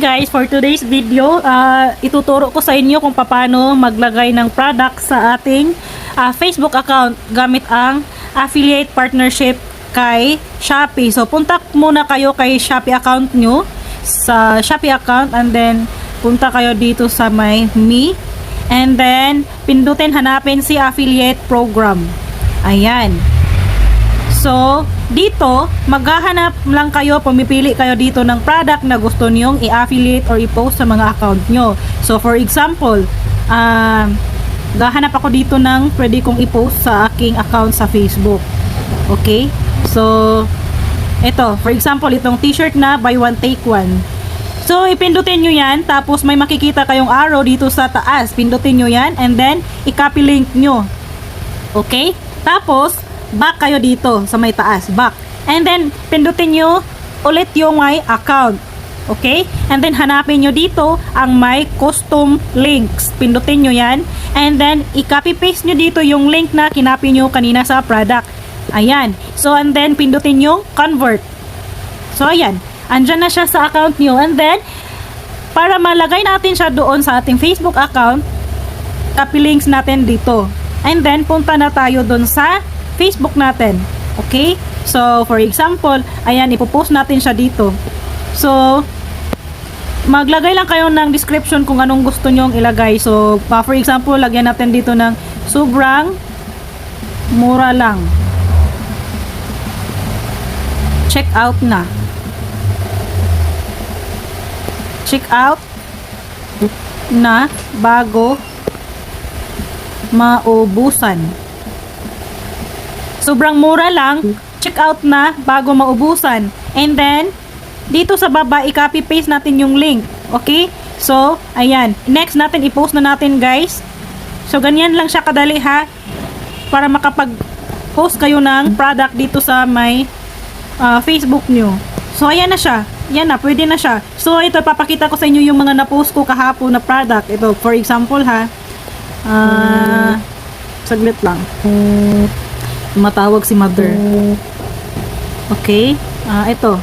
guys, for today's video, ah, ituturo ko sa inyo kung paano maglagay ng product sa ating ah, Facebook account gamit ang affiliate partnership kay Shopee. So, punta muna kayo kay Shopee account nyo sa Shopee account and then punta kayo dito sa may Me and then pindutin hanapin si affiliate program. Ayan. So, dito, maghahanap lang kayo, pumipili kayo dito ng product na gusto nyong i-affiliate or i-post sa mga account nyo. So, for example, ah, gahanap ako dito ng pwede kong i-post sa aking account sa Facebook. Okay? So, ito, for example, itong t-shirt na buy one take one. So, ipindutin nyo yan, tapos may makikita kayong arrow dito sa taas. Pindutin nyo yan, and then, i-copy link nyo. Okay? Tapos, back kayo dito sa may taas. Back. And then, pindutin nyo ulit yung my account. Okay? And then, hanapin nyo dito ang my custom links. Pindutin nyo yan. And then, i-copy paste nyo dito yung link na kinapi nyo kanina sa product. Ayan. So, and then, pindutin yung convert. So, ayan. Andyan na siya sa account nyo. And then, para malagay natin siya doon sa ating Facebook account, copy links natin dito. And then, punta na tayo doon sa Facebook natin. Okay? So, for example, ayan, ipopost natin siya dito. So, maglagay lang kayo ng description kung anong gusto nyong ilagay. So, for example, lagyan natin dito ng sobrang mura lang. Check out na. Check out na bago maubusan. Sobrang mura lang, check out na bago maubusan. And then, dito sa baba, i-copy paste natin yung link. Okay? So, ayan. Next natin, i-post na natin guys. So, ganyan lang siya kadali ha. Para makapag-post kayo ng product dito sa may ah, Facebook nyo. So, ayan na siya. Yan na, pwede na siya. So, ito, papakita ko sa inyo yung mga na-post ko kahapon na product. Ito, for example ha. Ah, saglit lang. Matawag si mother. Okay. Ah, ito.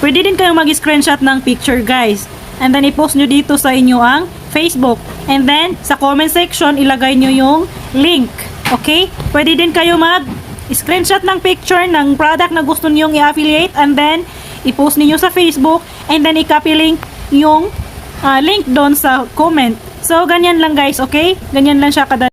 Pwede din kayong mag-screenshot ng picture, guys. And then, i-post nyo dito sa inyo ang Facebook. And then, sa comment section, ilagay nyo yung link. Okay? Pwede din kayo mag-screenshot ng picture ng product na gusto nyong i-affiliate. And then, i-post niyo sa Facebook. And then, i-copy link yung ah, link doon sa comment. So, ganyan lang guys, okay? Ganyan lang siya kadali.